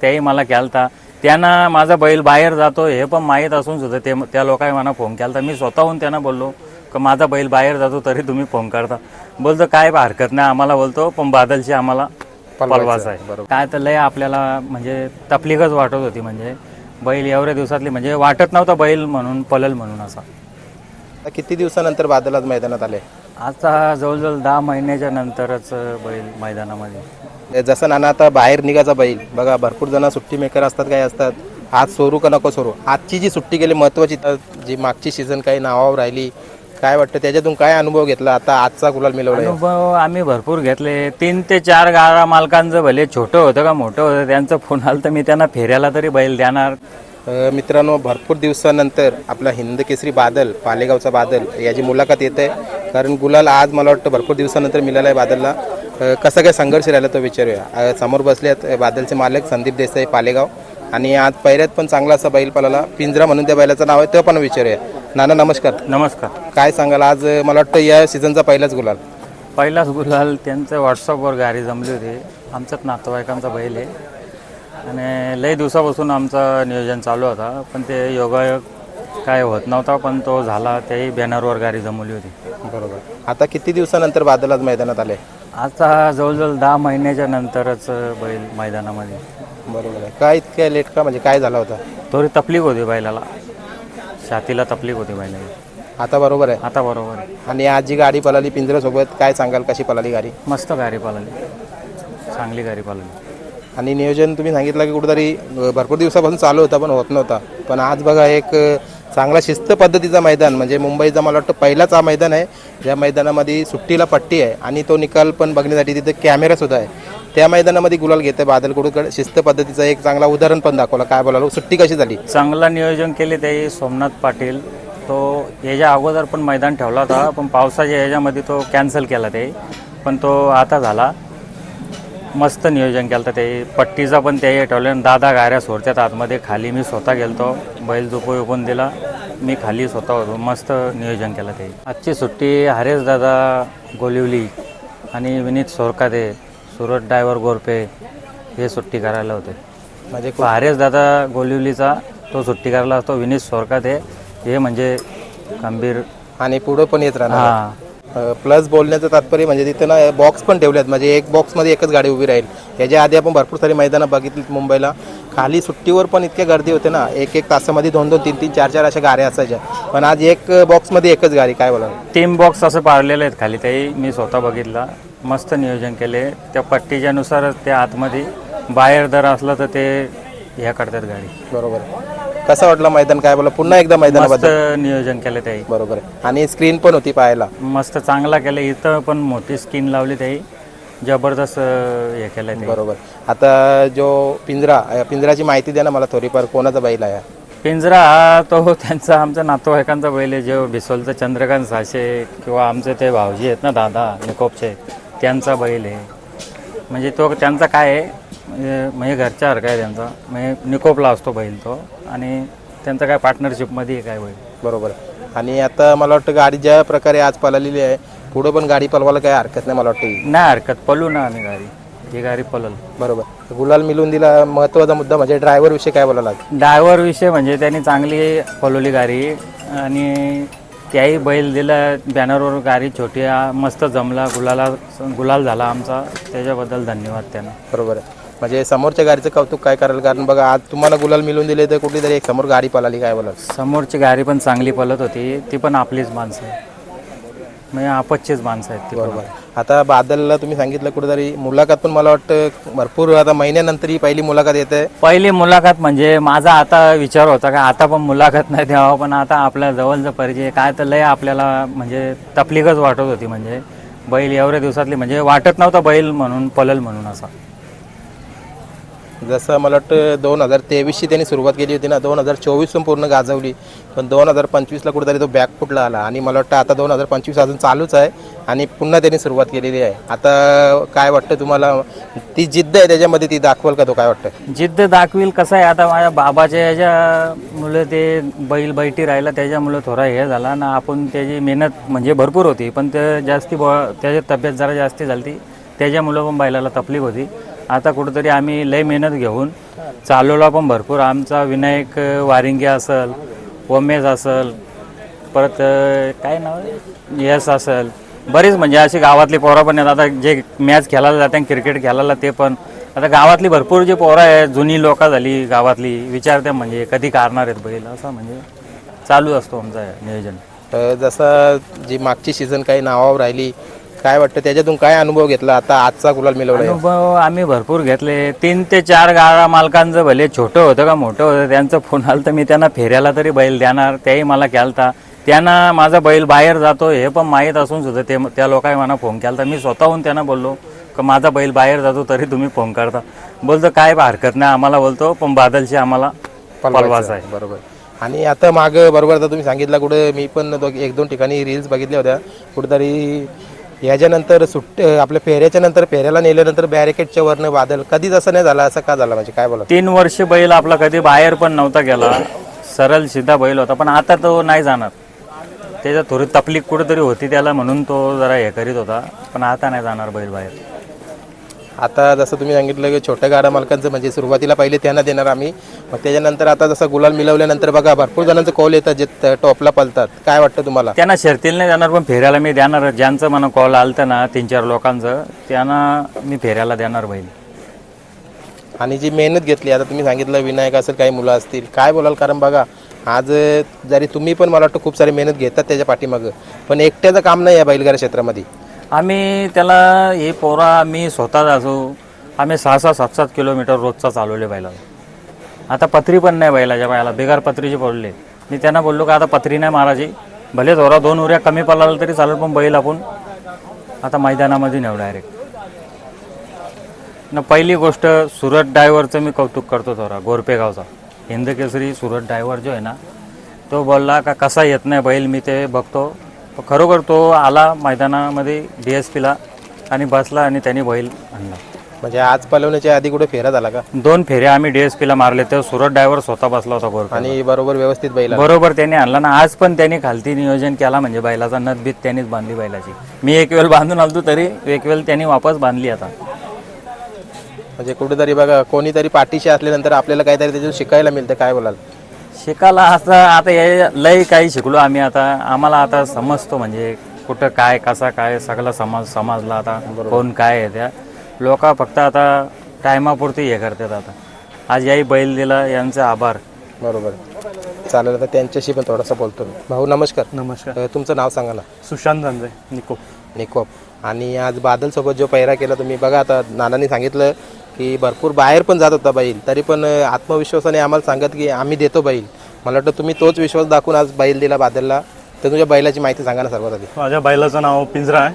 त्याही मला केलता त्यांना माझा बैल बाहेर जातो हे पण माहीत असून सुद्धा ते त्या लोकांनी मला फोन केलता. मी स्वतःहून त्यांना बोललो की माझा बैल बाहेर जातो तरी तुम्ही फोन करता. बोलतो काय हरकत नाही आम्हाला बोलतो पण बादलची आम्हाला पलवाचा आहे काय तर लय आपल्याला म्हणजे तकलीफच वाटत होती म्हणजे. बैल एवढ्या दिवसातली म्हणजे वाटत नव्हता बैल म्हणून पलल म्हणून असा. किती दिवसानंतर बादल आज मैदानात आले? आता जवळजवळ दहा महिन्याच्या नंतरच बैल मैदानामध्ये. जसं नाना आता बाहेर निघायचा बैल बघा भरपूर जण सुट्टी मेकर असतात काय असतात. आज सोरू का नको सोरू? आजची जी सुट्टी गेली महत्वाची तर जी मागची सीझन काही नावावर राहिली काय वाटतं? त्याच्यातून काय अनुभव घेतला? आता आजचा गुलाल मिळवला अनुभव आम्ही भरपूर घेतले. तीन ते चार गाळा मालकांचं भले छोटं होतं का मोठं होतं त्यांचं फोन आलं तर मी त्यांना फेऱ्याला तरी बैल देणार. अ, मित्रांनो भरपूर दिवसानंतर आपला हिंद केसरी बादल पालेगावचा बादल याची मुलाखत येते. कारण गुलाल आज मला वाटतं भरपूर दिवसानंतर मिळाला आहे बादलला. कसा काय संघर्ष राहिला तो विचारूया. समोर बसले बादलचे मालक संदीप देसाई पालेगाव. आणि आज पहिल्यात पण चांगला असा बैल पळाला. पिंजरा म्हणून त्या बैलाचं नाव आहे ते पण विचारूया. नाना नमस्कार. नमस्कार. काय सांगाल आज मला वाटतं या सीझनचा पहिलाच गुलाल. पहिलाच गुलाल त्यांचं व्हॉट्सअपवर गाडी जमली होती. आमच्याच नातेवाईकांचा बैल आहे. आणि लई दिवसापासून आमचं नियोजन चालू होता. पण ते योगायोग काय होत नव्हता पण तो झाला त्याही बॅनरवर गाडी जमवली होती. बरोबर. आता किती दिवसानंतर बादल आज मैदानात आले? आता जवळजवळ दहा महिन्याच्या नंतरच बैल मैदानामध्ये. बरोबर आहे. काय इतक्या लेट का? म्हणजे काय झाला होता? थोडी तकलीफ होती बैलाला. छातीला तकलीफ होती बैलाला आता बरोबर आहे? आता बरोबर आहे. आणि आज जी गाडी पळाली पिंजऱ्यासोबत काय सांगाल कशी पळाली गाडी? मस्त गाडी पाळली. चांगली गाडी पाळली. आणि नियोजन तुम्ही सांगितलं की कुठेतरी भरपूर दिवसापासून चालू होता पण होत नव्हता. पण आज बघा एक अ, चांगला शिस्त पद्धतीचा मैदान म्हणजे मुंबईचा मला वाटतं पहिलाच हा मैदान आहे. ज्या मैदानामध्ये सुट्टीला पट्टी आहे आणि तो निकाल पण बघण्यासाठी तिथे कॅमेरासुद्धा आहे. त्या मैदानामध्ये गुलाल घेते बादल कुडूकडे शिस्त पद्धतीचं एक चांगला उदाहरण पण दाखवला. काय बोलालो? सुट्टी कशी झाली? चांगला नियोजन केले ते सोमनाथ पाटील. तो याच्या अगोदर पण मैदान ठेवला होता पण पावसाच्या ह्याच्यामध्ये तो कॅन्सल केला ते. पण तो आता झाला. मस्त नियोजन केलं ते पट्टीचा पण ते ठेवलं दादा गाऱ्या सोडत्यात आतमध्ये खाली मी स्वतः गेलतो. बैल झोपू विकून दिला. मी खाली स्वतः होतो. मस्त नियोजन केलं ते. आजची सुट्टी हरेश दादा गोलिवली आणि विनीत सोरकादे सुरत ड्रायव्हर गोरपे हे सुट्टी करायला होते. म्हणजे हरेश दादा गोलिवलीचा तो सुट्टी करायला असतो. विनीत सोरकादे हे म्हणजे गंभीर आणि पुढं पण येत राहणार. हां. प्लस बोलण्याचं तात्पर्य म्हणजे तिथे ना बॉक्स पण ठेवलेत. म्हणजे एक बॉक्समध्ये एकच गाडी उभी राहील. याच्या आधी आपण भरपूर सारी मैदानं बघितली मुंबईला. खाली सुट्टीवर पण इतक्या गर्दी होते ना. एक एक तासामध्ये दोन दोन तीन तीन चार चार अशा गाड्या असायच्या. पण आज एक बॉक्समध्ये एकच गाडी. काय बोला टीम बॉक्स असं पाडलेले आहेत खाली. तेही मी स्वतः बघितला. मस्त नियोजन केले. त्या पट्टीच्यानुसार ते आतमध्ये बाहेर दर असलं तर ते हे करतात गाडी. बरोबर. कसं वाटलं मैदान? काय बोला पुन्हा एकदा मस्त मैदानाबद्दल नियोजन केलं तेही बरोबर आहे. आणि स्क्रीन पण होती पाहायला. मस्त चांगला केलं. इथं पण मोठी स्किन लावली तेही जबरदस्त अं, हे केलं बरोबर. आता जो पिंजरा अ, पिंजराची माहिती द्या ना मला थोडीफार कोणाचा बैल आहे पिंजरा हा तो त्यांचा आमचा नातेवाईकांचा बैल आहे. जो भिसोलचा चंद्रकांत साशे किंवा आमचे ते भाऊजी आहेत ना दादा निकोपचे त्यांचा बैल आहे. म्हणजे तो त्यांचा काय आहे? म्हणजे म्हणजे घरच्यासारखा आहे त्यांचा. म्हणजे निकोपला असतो बैल तो. आणि त्यांचा काय पार्टनरशिपमध्ये काय बैल बरोबर. आणि आता मला वाटतं गाडी ज्या प्रकारे आज पळालेली आहे पुढं पण गाडी पळवायला काही हरकत नाही मला वाटतं नाही हरकत. पळू ना आम्ही गाडी. ही गाडी पळल. बरोबर. गुलाल मिळून दिला महत्त्वाचा मुद्दा म्हणजे ड्रायव्हर विषयी काय बोलायला ड्रायव्हर विषय म्हणजे त्यांनी चांगली पळवली गाडी. आणि त्याही बैल दिला बॅनरवर गाडी छोटी आ- मस्त जमला गुलाला गुलाल झाला आमचा. त्याच्याबद्दल धन्यवाद त्यांना. बरोबर आहे. म्हणजे समोरच्या गाडीचं कौतुक काय कराल कारण बघा आज तुम्हाला गुलाल मिळून दिले तर कुठेतरी एक समोर गाडी पळाली काय बोलाल? समोरची गाडी पण चांगली पळत होती. ती पण आपलीच माणसं. आहे म्हणजे आपचचीच माणसं आहेत ती पण. बरोबर. आता बादलला तुम्ही सांगितलं कुठेतरी मुलाखत पण मला वाटतं भरपूर आता महिन्यानंतर ही पहिली मुलाखत येते. पहिली मुलाखत म्हणजे माझा आता विचार होता का आता पण मुलाखत नाही द्यावा पण आता आपल्या जवळचा परिचय काय तर लय आपल्याला म्हणजे तकलीफच वाटत होती म्हणजे बैल एवढ्या दिवसातली म्हणजे वाटत नव्हता बैल म्हणून पलल म्हणून असा. जसं मला वाटतं दोन हजार तेवीसची त्यांनी सुरुवात केली होती ना दोन हजार चोवीस पूर्ण गाजवली. पण दोन हजार पंचवीसला कुठेतरी तो बॅक फुटला आला. आणि मला वाटतं आता दोन हजार पंचवीस अजून चालूच आहे आणि पुन्हा त्यांनी सुरुवात केलेली आहे. आता काय वाटतं तुम्हाला? ती जिद्द आहे त्याच्यामध्ये ती दाखवाल का तो काय वाटतं? जिद्द दाखवील कसं आहे? आता माझ्या बाबाच्या याच्यामुळे ते बैल बैठी राहिला त्याच्यामुळं थोडा हे झाला ना आपण त्याची मेहनत म्हणजे भरपूर होती. पण ते जास्ती ब त्याची तब्येत जरा जास्ती झाली ती त्याच्यामुळं पण बैलाला तकलीफ होती. आता कुठंतरी आम्ही लय मेहनत घेऊन चालवला पण भरपूर. आमचा विनायक वारिंगे असल ओमेश असल परत काय नाव यस असेल असल. बरीच म्हणजे अशी गावातली पोरं पण आहेत. आता जे मॅच खेळायला जाते क्रिकेट खेळायला ते पण. आता गावातली भरपूर जे पोरं आहे जुनी लोक झाली गावातली विचारते म्हणजे कधी काढणार आहेत बैल? असं म्हणजे चालू असतो आमचं नियोजन. जसं जी मागची सीझन काही नावावर राहिली काय वाटतं? त्याच्यातून काय अनुभव घेतला? आता आजचा गुलाल मिळवला अनुभव आम्ही भरपूर घेतले. तीन ते चार गाळा मालकांचं भले छोटं होतं का मोठं होतं त्यांचं फोन आलं तर मी त्यांना फेऱ्याला तरी बैल देणार त्याही मला केलता. त्यांना माझा बैल बाहेर जातो हे पण माहीत असून सुद्धा ते त्या लोकांनी मला फोन केला मी स्वतःहून त्यांना बोललो का माझा बैल बाहेर जातो तरी तुम्ही फोन करता. बोलतो काय हरकत नाही आम्हाला बोलतो पण बादलशी आम्हाला पलवास आहे. बरोबर. आणि आता माग बरोबर आता तुम्ही सांगितलं कुठे मी पण एक दोन ठिकाणी रील्स बघितल्या होत्या. कुठेतरी याच्यानंतर सुट्ट आपल्या फेऱ्याच्या नंतर फेऱ्याला नेल्यानंतर बॅरिकेडच्या वरनं बादल कधीच असं नाही झालं असं का झालं? म्हणजे काय बोला तीन वर्ष बैल आपला कधी बाहेर पण नव्हता गेला. सरळ सीधा बैल होता पण आता तो नाही जाणार. त्याच्यात थोडी तकलीफ कुठेतरी होती त्याला म्हणून तो जरा हे करीत होता पण आता नाही जाणार बैल बाहेर. आता जसं तुम्ही सांगितलं की छोट्या गाडा मालकांचं म्हणजे सुरुवातीला पहिले त्यांना देणार आम्ही. मग त्याच्यानंतर आता जसं गुलाल मिळवल्यानंतर बघा भरपूर जणांचं कॉल येतात जे त- टॉपला पलतात. काय वाटतं तुम्हाला? त्यांना शर्तीला नाही जाणार पण फेऱ्याला मी देणार. ज्यांचं मला कॉल आलतं ना तीन चार लोकांचं त्यांना मी फेऱ्याला देणार बैल आणि जी मेहनत घेतली आता तुम्ही सांगितलं विनायक असेल काही मुलं असतील. काय बोलाल? कारण बघा आज जरी तुम्ही पण मला वाटतं खूप सारी मेहनत घेतात त्याच्या पाठीमागं पण एकट्याचं काम नाही आहे बैलगाडा क्षेत्रामध्ये. आम्ही त्याला हे पोरा आम्ही स्वतः असो आम्ही सहा सहा सात सात किलोमीटर रोजचा चालवले बैलाला. आता पत्री पण नाही बैलाच्या बायला बेगार पत्रीचे पडले मी त्यांना बोललो का आता पत्री नाही मारायची. भले थोडा दोन उऱ्या कमी पडला तरी चालेल पण बैल आपण आता मैदानामध्ये नेऊ डायरेक्ट न पहिली गोष्ट सुरत डायव्हरचं मी कौतुक करतो थोडा गोरपेगावचा हिंदकेसरी सुरत डायव्हर जो आहे ना तो बोलला का कसा येत नाही बैल मी ते बघतो. खरोखर तो आला मैदानामध्ये डी एस पीला आणि बसला आणि त्यांनी बैल आणला. म्हणजे आज पलवण्याच्या आधी कुठे फेरा झाला का? दोन फेऱ्या आम्ही डी एस पीला मारले. तर सुरत ड्रायव्हर स्वतः बसला होता गोरपे आणि बरोबर व्यवस्थित बैल. बरोबर त्यांनी आणला ना. आज पण त्यांनी खालती नियोजन केला म्हणजे बैलाचा नथ बीत त्यांनीच बांधली बैलाची. मी एक वेळ बांधून आलतो तरी एक वेळ त्यांनी वापस बांधली आता. म्हणजे कुठेतरी बघा कोणीतरी पाठीशी असल्यानंतर आपल्याला काहीतरी त्याच्यातून शिकायला मिळतं. काय बोलाल? शिकायला असं आता हे लय काही शिकलो आम्ही आता. आम्हाला आता समजतो म्हणजे कुठं काय कसा काय सगळं समज समजला आता. कोण काय आहे त्या. लोक फक्त आता टायमापुरती हे करतात आता. आज याही बैल दिला यांचे आभार. बरोबर. चालेल तर त्यांच्याशी पण थोडासा बोलतो मी. भाऊ नमस्कार. नमस्कार. अ, तुमचं नाव सांगा ना सुशांत झांजे निको निकोप. आणि आज बादल सोबत जो पैरा केला तुम्ही बघा आता नानांनी सांगितलं की भरपूर बाहेर पण जात होता बैल. तरी पण आत्मविश्वासाने आम्हाला सांगत की आम्ही देतो बैल. मला वाटतं तुम्ही तोच विश्वास दाखवून आज बैल दिला बादलला. तर तुझ्या बैलाची माहिती सांगा ना सर्वात आधी. माझ्या बैलाचं नाव पिंजरा आहे.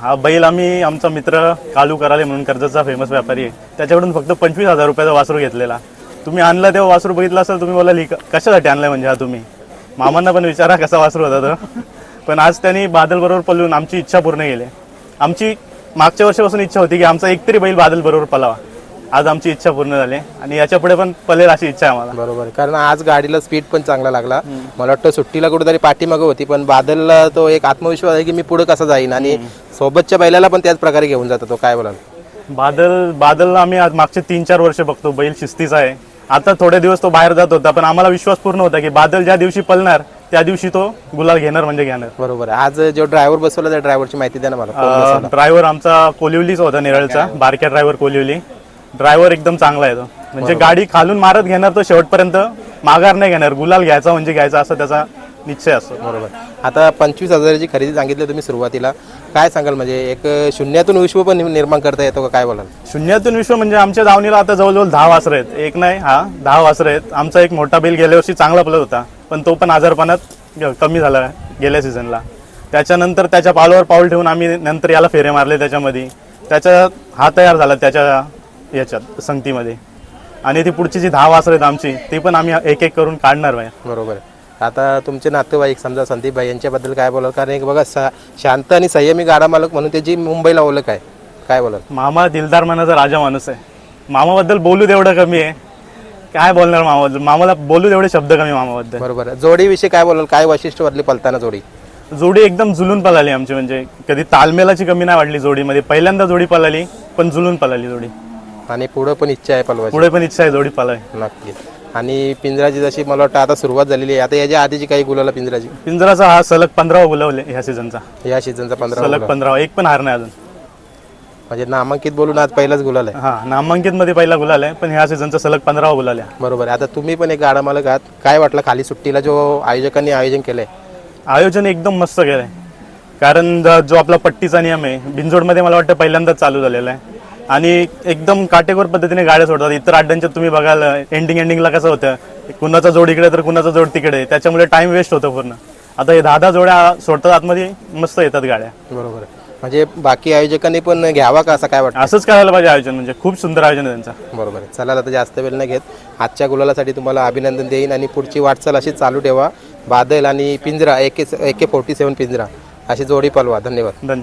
हा बैल आम्ही आमचा मित्र कालू कराले म्हणून कर्जतचा फेमस व्यापारी आहे. त्याच्याकडून फक्त पंचवीस हजार रुपयाचा वासरू घेतलेला. तुम्ही आणला तेव्हा वासरू बघितला असेल तुम्ही बोला लिक कशासाठी आणलाय? म्हणजे हा तुम्ही. मामांना पण विचारा कसा वासरू होता तो. पण आज त्यांनी बादल बरोबर आमची इच्छा पूर्ण केली. आमची मागच्या वर्षापासून इच्छा होती की आमचा एकतरी बैल बादल बरोबर पलावा. आज आमची इच्छा पूर्ण झाली आणि याच्यापुढे पण पलेल अशी इच्छा आहे आम्हाला. बरोबर कारण आज गाडीला स्पीड पण चांगला लागला. मला वाटतं सुट्टीला कुठेतरी पाठीमागं होती पण बादलला तो एक आत्मविश्वास आहे की मी पुढे कसा जाईन आणि सोबतच्या बैलाला पण त्याच प्रकारे घेऊन जातो. तो काय बोलाल? बादल बादलला आम्ही आज मागचे तीन चार वर्ष बघतो. बैल शिस्तीचा आहे. आता थोडे दिवस तो बाहेर जात होता पण आम्हाला विश्वास पूर्ण होता की बादल ज्या दिवशी पळणार त्या दिवशी तो गुलाल घेणार म्हणजे घेणार. बरोबर आज जो ड्रायव्हर बसवला त्या ड्रायव्हरची माहिती द्या ना मला. कोण बसवला? ड्रायव्हर आमचा कोलिवलीचा होता निरळचा. बारक्या ड्रायव्हर कोलिवली. ड्रायव्हर एकदम चांगला आहे तो. म्हणजे गाडी खालून मारत घेणार तो शेवटपर्यंत माघार नाही घेणार गुलाल घ्यायचा म्हणजे घ्यायचा असं त्याचा निश्चय असतो. बरोबर. आता पंचवीस हजाराची खरेदी सांगितली तुम्ही सुरुवातीला. काय सांगाल म्हणजे एक शून्यातून विश्व पण निर्माण करता येतो का? काय बोलाल? शून्यातून विश्व म्हणजे आमच्या दावणीला आता जवळजवळ दहा वासरं आहेत. एक नाही हा दहा वासरं आहेत. आमचा एक मोठा बैल गेल्या वर्षी चांगला पलत होता पण तो पण आजारपणात कमी झाला गेल्या सीझनला त्याच्यानंतर त्याच्या पावलावर पाऊल ठेवून आम्ही नंतर याला फेरे मारले त्याच्यामध्ये. त्याच्या हा तयार झाला त्याच्या याच्यात संगतीमध्ये आणि ती पुढची जी दहा वासरं आहेत आमची ती पण आम्ही एक एक करून काढणार बाहेर बरोबर आता तुमचे नातेवाईक समजा संदीप भाई यांच्याबद्दल काय बोलाल? कारण एक बघा सा- शांत आणि संयमी गाडा मालक म्हणून त्याची मुंबईला ओळख आहे काय बोलाल? मामा दिलदार मनाचा राजा माणूस आहे. मामाबद्दल बोलू तेवढं कमी आहे. काय बोलणार मामाबद्दल? मामाला बोलू तेवढे शब्द कमी मामाबद्दल. बरोबर जोडीविषयी काय बोलाल? काय वैशिष्ट्य वाटली पलताना जोडी? जोडी एकदम जुलून पळाली आमची म्हणजे कधी तालमेलाची कमी नाही वाटली जोडीमध्ये. पहिल्यांदा जोडी पळाली पण जुलून पळाली जोडी. आणि पुढं पण इच्छा आहे पलवाची पुढे पण इच्छा आहे जोडी पालाय नक्की आणि पिंजराची जशी मला वाटतं आता सुरुवात झालेली आहे. आता याच्या आधीची काही गुलाला पिंजराची? पिंजराचा हा सलग पंधरावा गुलावले ह्या सीझनचा या सीझनचा पंधरा सलग पंधरावा एक पण हार नाही अजून. म्हणजे नामांकित बोलून आज पहिलाच गुलाल आहे. हा नामांकित मध्ये पहिला गुलाल आहे पण ह्या सीझनचा सलग पंधरावा गुलाल आहे. बरोबर आहे. आता तुम्ही पण एक गाडा मालक आहात. काय वाटलं खाली सुट्टीला जो आयोजकांनी आयोजन केलंय? आयोजन एकदम मस्त केलंय. कारण ज- जो आपला पट्टीचा नियम आहे बिनजोडमध्ये मला वाटतं पहिल्यांदाच चालू झालेला आहे. आणि एकदम काटेकोर पद्धतीने गाड्या सोडतात. इतर अड्ड्यांच्यात तुम्ही बघाल एंडिंग एंडिंगला कसं होतं कुणाचा जोड इकडे तर कुणाचा जोड तिकडे त्याच्यामुळे टाइम वेस्ट होतो पूर्ण. आता हे दहा दहा जोड्या सोडतात आतमध्ये मस्त येतात गाड्या. बरोबर. म्हणजे बाकी आयोजकांनी पण घ्यावा का असं काय वाटतं? असंच करायला पाहिजे आयोजन म्हणजे खूप सुंदर आयोजन आहे त्यांचं. बरोबर. आहे चला आता जास्त वेळ न घेत आजच्या गुलालासाठी तुम्हाला अभिनंदन देईन आणि पुढची वाटचाल अशी चालू ठेवा. बादल आणि पिंजरा एके एके फोर्टी सेवन पिंजरा अशी जोडी पलवा. धन्यवाद. धन्यवाद.